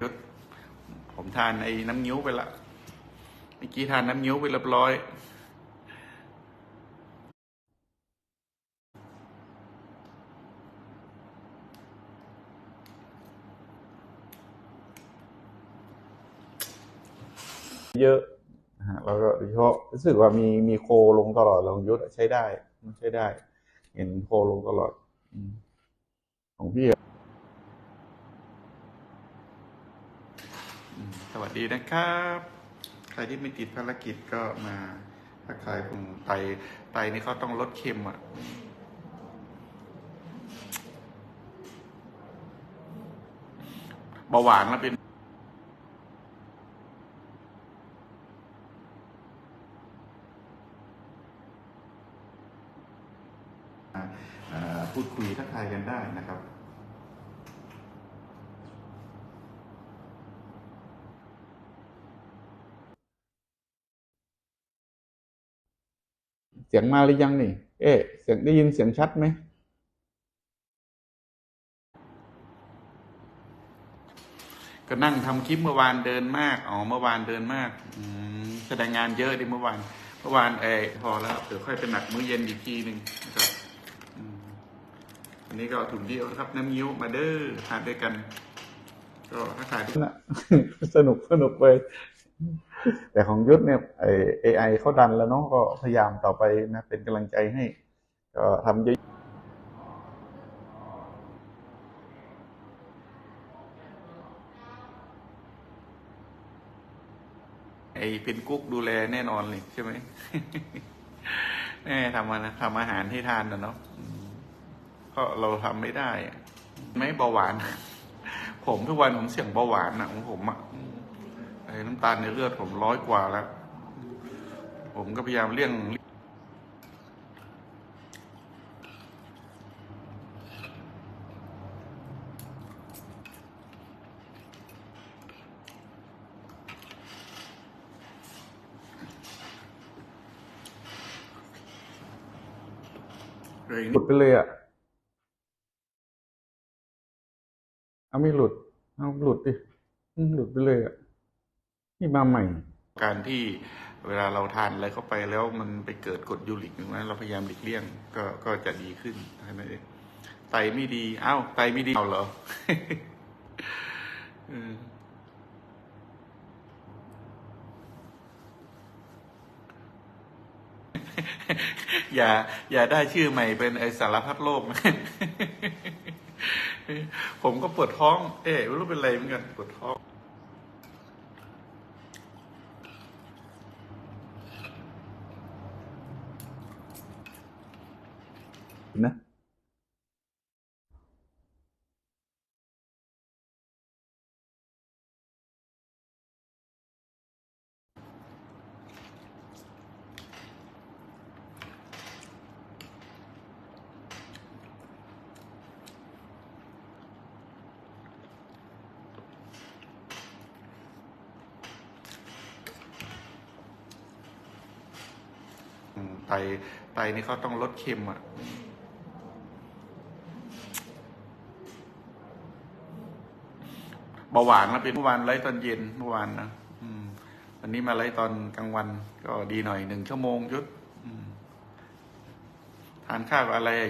ยศผมทานไอ้น้ำงิ้วไปละเมื่อกี้ทานน้ำงิ้วไปเรียบร้อย เยอะนะฮะแล้วก็โดยเฉพาะรู้สึกว่ามีมีโคลงตลอดลงยุทธใช้ได้ มันใช้ได้ เห็นโคลงตลอด ของพี่อะ อืมสวัส ดีนะครับ ใครที่ไม่ติดภารกิจก็มาถ้าใครผมไตไตนี่เขาต้องลดเค็มอะเบาหวานแล้วเป็นพูดคุยทักทายกันได้นะครับ สียงมาหรือยังนี่ เอ๊ะเสียงได้ยินเสียงชัดไหมก็นั่งทำคลิปเมื่อวานเดินมาก อ๋อ เมื่อวานเดินมาก อืมแสดงงานเยอะดิเมื่อวาน เมื่อวานเออพอแล้วเดี๋ยวค่อยเป็นหนักมื้อเย็นอีกทีหนึ่งนะครับอืมอันนี้ก็ถุงเดียวนะครับ น้ำยิ้วมาเด้อทานด้วยกัน ก็ถ้าขายทุกนะสนุกสนุกไป แต่ของยุทธเนี่ยไอเอไอเขาดันแล้วเนาะก็พยายามต่อไปนะเป็นกำลังใจให้ ก็ทำเยอะไอเป็นกุ๊กดูแลแน่นอนเลยใช่ไหมแน่ทำมานะทำอาหารให้ทานนะเนาะอืมก็เราทำไม่ได้ ไม่เบาหวาน ผมทุกวันผมเสี่ยงเบาหวานนะของผมอะ น้ำตาลในเลือดผมร้อยกว่าแล้ว ผมก็พยายามเลี่ยงเลยหลุดไปเลยอะ เอาไม่หลุด เอาหลุดดิอืมหลุดไปเลยอะ นี่มาใหม่ การที่เวลาเราทานอะไรเข้าไปแล้วมันไปเกิดกรดยูริกตรงนั้นเราพยายามหลีกเลี่ยงก็ก็จะดีขึ้นใช่ไหมไตไม่ดีอ้าวไตไม่ดีเอาเหรออออย่า อย่าได้ชื่อใหม่เป็นไอสารพัดโลกนะผมก็ปวดท้อง เอ๊ะไม่รู้เป็นอะไรเหมือนกันปวดท้อง นะอืมไตไตนี่เขาต้องลดเค็มอะ เบาหวานแล้วเป็นเมื่อวานไล่ตอนเย็นเมื่อวานนะวันนี้มาไล่ตอนกลางวัน ก็ดีหน่อยหนึ่งชั่วโมงยุดทานข้าวอะไรอะ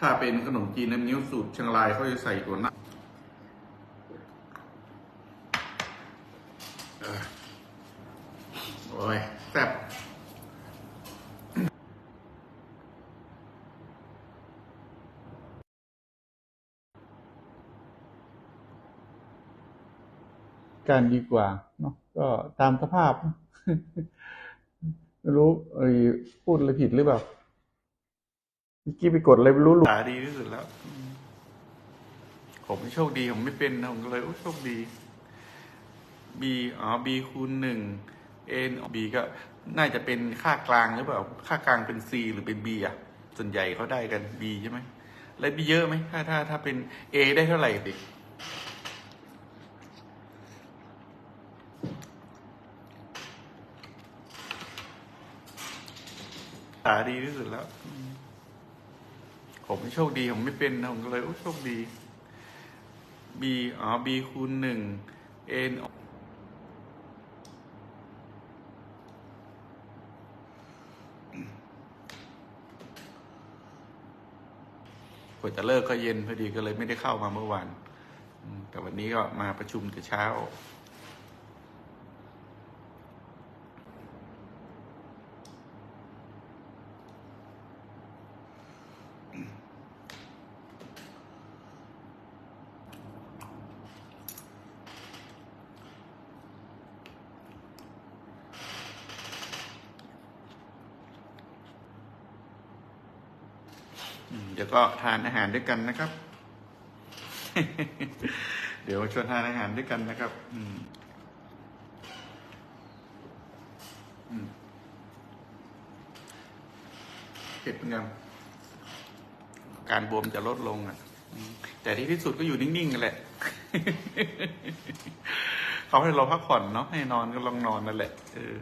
ถ้าเป็นขนมจีนน้ำนิ้วสูตรเชียงรายเขาจะใส่ตัวหน้า เออโอ้ยแซ่บ การดีกว่าเนาะก็ตามสภาพไม่รู้พูดอะไรผิดหรือเปล่ากี้ไปกดอะไรไม่รู้หลุดตาดีที่สุดแล้ว ผมโชคดีผมไม่เป็นนะผมก็เลยโอ้โชคดี B อ๋อ B คูณหนึ่ง N B ก็น่าจะเป็นค่ากลางหรือเปล่า ค่ากลางเป็น C หรือเป็น B อะ ส่วนใหญ่เขาได้กัน B ใช่ไหม แล้ว B เยอะไหมถ้าถ้าถ้าเป็น A ได้เท่าไหร่ดิ ตาดีที่สุดแล้ว ผมโชคดีผมไม่เป็นนะผมก็เลยโอ้โชคดี b อ๋อ b คูณหนึ่ง n กว่าจะเลิกก็เย็นพอดีก็เลยไม่ได้เข้ามาเมื่อวาน แต่วันนี้ก็มาประชุมแต่เช้า เดี๋ยวก็ทานอาหารด้วยกันนะครับ เดี๋ยวชวนทานอาหารด้วยกันนะครับ อืมเผ็ดเป็นไงการบวมจะลดลงอะแต่ที่ที่สุดก็อยู่นิ่งๆกันแหละ เขาให้เราพักผ่อนเนาะให้นอนก็ลองนอนนั่นแหละเออ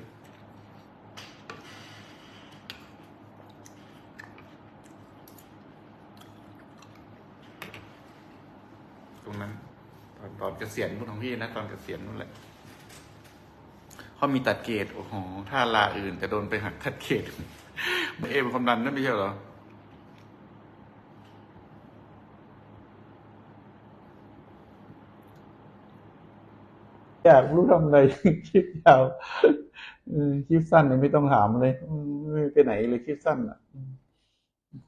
ตรงนั้น ตอนตอนเกษียณของพี่นะ ตอนเกษียณนั่นแหละเขามีตัดเกรดโอ้โหถ้าลาอื่นจะโดนไปหักตัดเกรดเอเป็นความดันนั่นไม่ใช่เหรออยากรู้ทำอะไรคลิปยาวเออคลิปสั้นเนี่ยไม่ต้องถามเลยอืมไม่ไปไหนเลยคลิปสั้นอะอืม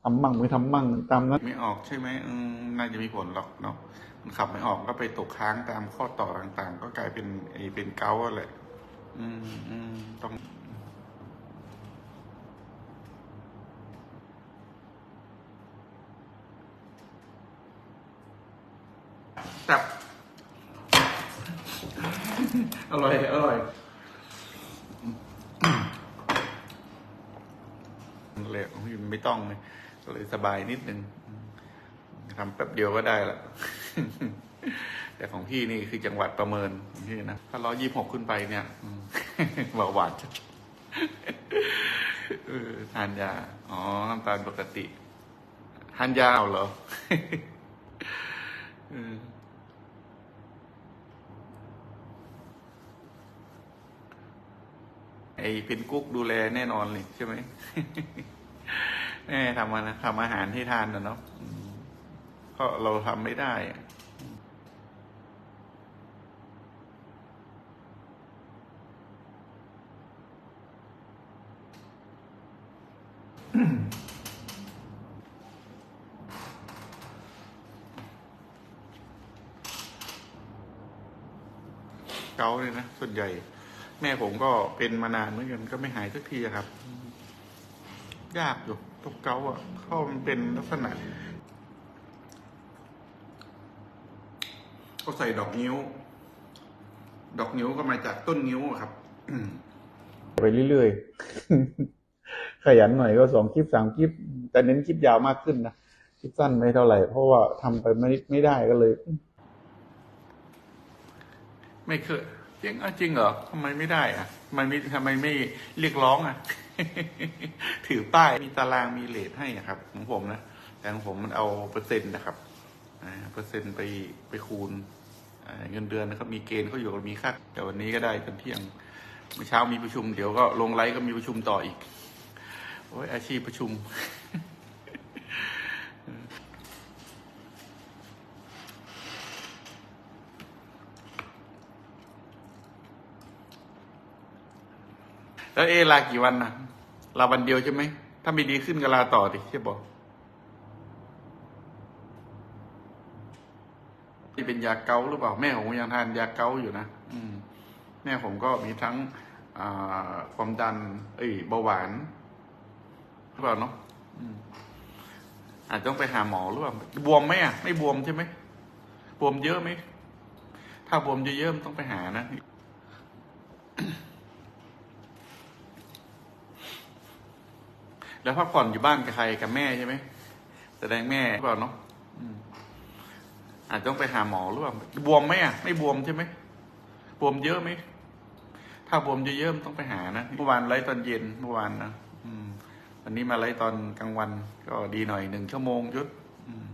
ทำมั่งไม่ทำมั่งตามนั้นไม่ออกใช่ไหมอืมน่าจะมีผลหรอกเนาะ มันขับไม่ออกก็ไปตกค้างตามข้อต่อต่าง ๆ ก็กลายเป็นไอ้เป็นเกาต์แหละ อืมอืมต้องจับ อร่อย อร่อยเลยของพี่ไม่ต้องเลยก็เลยสบายนิดนึงทำแป๊บเดียวก็ได้ละ แต่ของพี่นี่คือจังหวัดประเมินของพี่นะถ้าร้อยี่หกขึ้นไปเนี่ยเบาหวานทานยา อ๋อน้ำตาลปกติ ทานยาเหรอเออไอเป็นกุ๊กดูแลแน่นอนเลยใช่ไหมแม่ทำมานะทำอาหารให้ทานนะเนาะ ก็เราทำไม่ได้เกาเลยนะ ส่วนใหญ่ แม่ผมก็เป็นมานานเหมือนกันก็ไม่หายสักทีครับ ยากอยู่ตกเกาอะเพราะมันเป็นลักษณะ ก็ใส่ดอกนิ้ว ดอกนิ้วก็มาจากต้นนิ้วอะครับไปเรื่อยๆ ขยันหน่อยก็สองคลิปสามคลิป แต่เน้นคลิปยาวมากขึ้นนะคลิปสั้นไม่เท่าไหร่ เพราะว่าทำไปไม่ไม่ได้ก็เลย ไม่เคยจริงอะจริงเหรอทำไมไม่ได้อะทำไมไม่ทำไมไม่เรียกร้องอะ ถือป้ายมีตารางมีเลทให้อะครับของผมนะแต่ของผมมันเอาเปอร์เซ็นต์นะครับอ่าเปอร์เซ็นต์ไปไปคูณอ่า เงินเดือนนะครับ มีเกณฑ์เขาอยู่มีค่าแต่วันนี้ก็ได้จนเที่ยงเมื่อเช้ามีประชุมเดี๋ยวก็ลงไลฟ์ก็มีประชุมต่ออีกโอ้ยอาชีพประชุม แล้วเอลากี่วันนะลาวันเดียวใช่ไหม ถ้าไม่ดีขึ้นก็ลาต่อดิใช่บอกที่เป็น ยาเกาหรือเปล่าแม่ผมยังทานยาเกาอยู่นะอืมแม่ผมก็มีทั้งอความดัน เอ้ยเบาหวานหรือเปล่าเนาะอืมอาจจะต้องไปหาหมอหรือเปล่าบวมไหมอะไม่บวมใช่ไหมบวมเยอะไหมถ้าบวมเยอะๆต้องไปหานะแล้วพักผ่อนอยู่บ้านกับใครกับแม่ใช่ไหมแสดงแม่หรือเปล่าเนาะ อาจจะต้องไปหาหมอหรือเปล่าบวมไหมอะไม่บวมใช่ไหมบวมเยอะไหมถ้าบวมเยอะๆมันต้องไปหานะเมื่อวานไลฟ์ตอนเย็นเมื่อวานนะอืมวันนี้มาไลฟ์ตอนกลางวัน ก็ดีหน่อยหนึ่งชั่วโมงยุดอืม